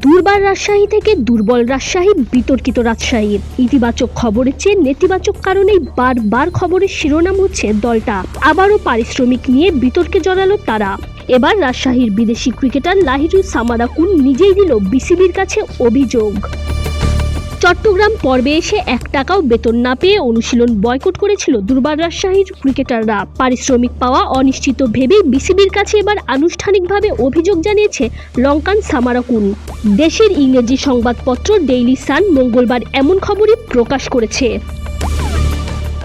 দুর্বার রাজশাহী থেকে দুর্বল রাজশাহী, বিতর্কিত রাজশাহী। ইতিবাচক খবরের চেয়ে নেতিবাচক কারণেই বারবার খবরের শিরোনাম হচ্ছে দলটা। আবারও পারিশ্রমিক নিয়ে বিতর্কে জড়ালো তারা। এবার রাজশাহীর বিদেশি ক্রিকেটার লাহিরুল সামারাকুন নিজেই দিল বিসিবির কাছে অভিযোগ। চট্টগ্রাম পর্বে এসে এক টাকাও বেতন না পেয়ে অনুশীলন বয়কট করেছিল দুর্বার রাজশাহীর ক্রিকেটাররা। পারিশ্রমিক পাওয়া অনিশ্চিত ভেবেই বিসিবির কাছে এবার আনুষ্ঠানিকভাবে অভিযোগ জানিয়েছে লঙ্কান সামারাকুন দেশের ইংরেজি সংবাদপত্র ডেইলি সান মঙ্গলবার এমন খবরই প্রকাশ করেছে।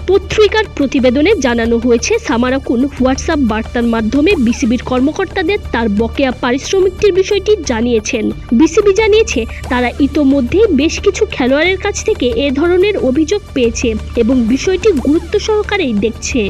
পত্রিকার প্রতিবেদনে জানানো হয়েছে, সামারাকুন হোয়াটসঅ্যাপ বার্তার মাধ্যমে বিসিবির কর্মকর্তাদের তার বকেয়া পারিশ্রমিকটির বিষয়টি জানিয়েছেন। বিসিবি জানিয়েছে, তারা ইতোমধ্যেই বেশ কিছু খেলোয়াড়ের কাছ থেকে এ ধরনের অভিযোগ পেয়েছে এবং বিষয়টি গুরুত্ব সহকারেই দেখছে।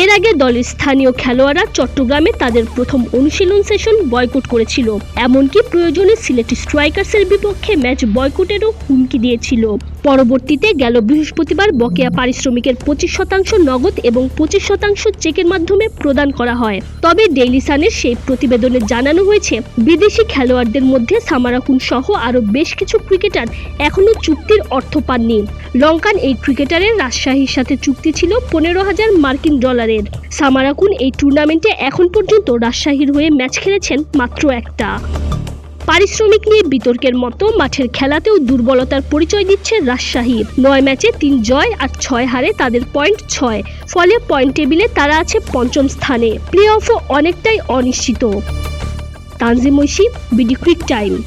এর আগে দলের স্থানীয় খেলোয়াড়রা চট্টগ্রামে তাদের প্রথম অনুশীলন সেশন বয়কট করেছিল। এমনকি প্রয়োজনে সিলেটি স্ট্রাইকার্সের বিপক্ষে ম্যাচ বয়কটেরও হুমকি দিয়েছিল। পরবর্তীতে গেল বৃহস্পতিবার বকেয়া পারিশ্রমিকের পঁচিশ শতাংশ নগদ এবং পঁচিশ শতাংশ চেকের মাধ্যমে প্রদান করা হয়। তবে ডেইলি সানের সেই প্রতিবেদনে জানানো হয়েছে, বিদেশি খেলোয়াড়দের মধ্যে সামারাকুন সহ আরও বেশ কিছু ক্রিকেটার এখনও চুক্তির অর্থ পাননি। লঙ্কান এই ক্রিকেটারের রাজশাহীর সাথে চুক্তি ছিল পনেরো হাজার মার্কিন ডলারের। সামারাকুন এই টুর্নামেন্টে এখন পর্যন্ত রাজশাহীর হয়ে ম্যাচ খেলেছেন মাত্র একটা। পারিশ্রমিক নিয়ে বিতর্কের মতো মাঠের খেলাতেও দুর্বলতার পরিচয় দিচ্ছে রাজশাহী। নয় ম্যাচে তিন জয় আর ছয় হারে তাদের পয়েন্ট ছয়। ফলে পয়েন্ট টেবিলে তারা আছে পঞ্চম স্থানে। প্লে অফও অনেকটাই অনিশ্চিত। Tanzim Oishi, BD Cric Time.